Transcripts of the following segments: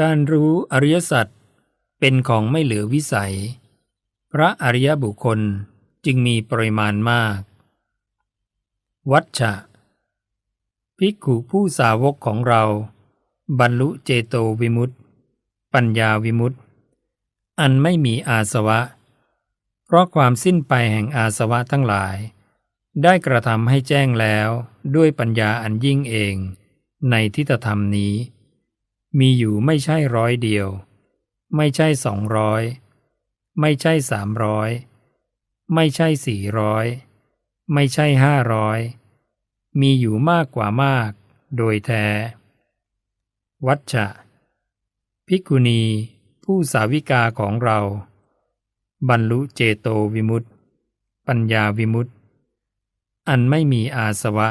การรู้อริยสัจเป็นของไม่เหลือวิสัย พระอริยบุคคลจึงมีปริมาณมาก วัชชะภิกขุผู้สาวกของเรา บรรลุเจโตวิมุตติ ปัญญาวิมุตติ อันไม่มีอาสวะ เพราะความสิ้นไปแห่งอาสวะทั้งหลาย ได้กระทำให้แจ้งแล้วด้วยปัญญาอันยิ่งเองในทิฏฐธรรมนี้ มีอยู่ไม่ใช่ร้อยเดียว ไม่ใช่สองร้อยไม่ใช่สามร้อยไม่ใช่สี่ร้อยไม่ใช่ห้าร้อยมีอยู่มากกว่ามาก โดยแท้ วัชชะ ภิกขุณี ผู้สาวิกาของเรา บรรลุเจโตวิมุตติ ปัญญาวิมุตติ อันไม่มีอาสวะ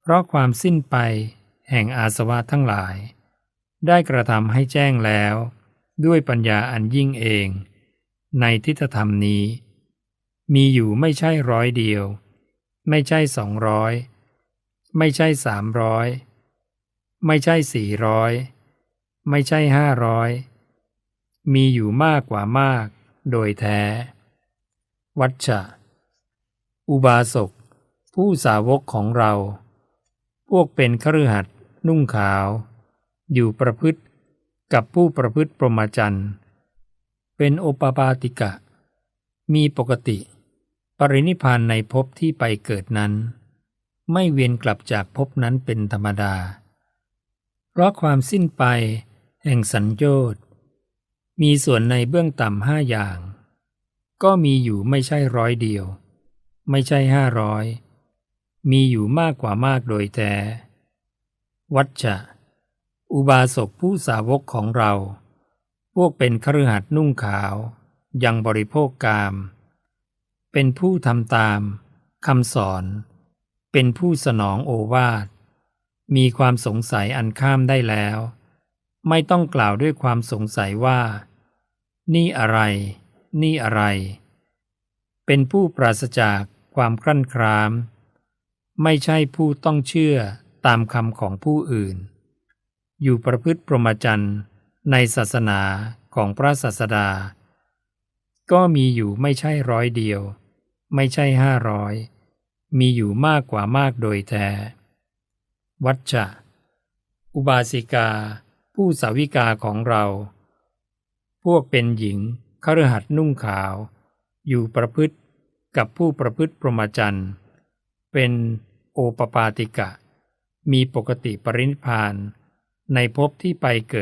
เพราะความสิ้นไปแห่งอาสวะทั้งหลาย ได้กระทำให้แจ้งแล้ว ด้วยปัญญาอันยิ่งเอง ในทิฏฐธรรมนี้ มีอยู่ไม่ใช่ร้อยเดียว ไม่ใช่สองร้อยไม่ใช่สามร้อยไม่ใช่สี่ร้อยไม่ใช่ห้าร้อยมีอยู่มากกว่ามาก โดยแท้ วัชชะ อุบาสก ผู้สาวกของเรา พวกเป็นคฤหัสถ์นุ่งขาว อยู่ประพฤติกับผู้ประพฤติปรหมจรรย์ เป็นโอปปาติกะ มีปกติ ปรินิพพานในภพที่ไปเกิดนั้น ไม่เวียนกลับจากภพนั้นเป็นธรรมดา เพราะความสิ้นไปแห่งสัญโยชน์มีส่วนในเบื้องต่ำห้าอย่าง ก็มีอยู่ไม่ใช่ร้อยเดียว ไม่ใช่ห้าร้อยมีอยู่มากกว่ามากโดยแท้ วัชชะ อุบาสกผู้สาวกของเรา พวกเป็นคฤหัสถ์นุ่งขาว ยังบริโภคกาม เป็นผู้ทำตามคำสอน เป็นผู้สนองโอวาท มีความสงสัยอันข้ามได้แล้ว ไม่ต้องกล่าวด้วยความสงสัยว่า นี่อะไร นี่อะไร เป็นผู้ปราศจากความครั่นคราม ไม่ใช่ผู้ต้องเชื่อตามคำของผู้อื่น อยู่ประพฤติปรหมจรรย์ในศาสนาของพระศาสดา ก็มีอยู่ไม่ใช่ร้อยเดียว ไม่ใช่ห้าร้อยมีอยู่มากกว่ามากโดยแท้ วัชชะ อุบาสิกา ผู้สาวิกาของเรา พวกเป็นหญิงคฤหัสนุ่งขาว อยู่ประพฤติกับผู้ประพฤติปรหมจรรย์ เป็นโอปปาติกะ มีปกติปรินิพาน ในภพที่ไปเกิด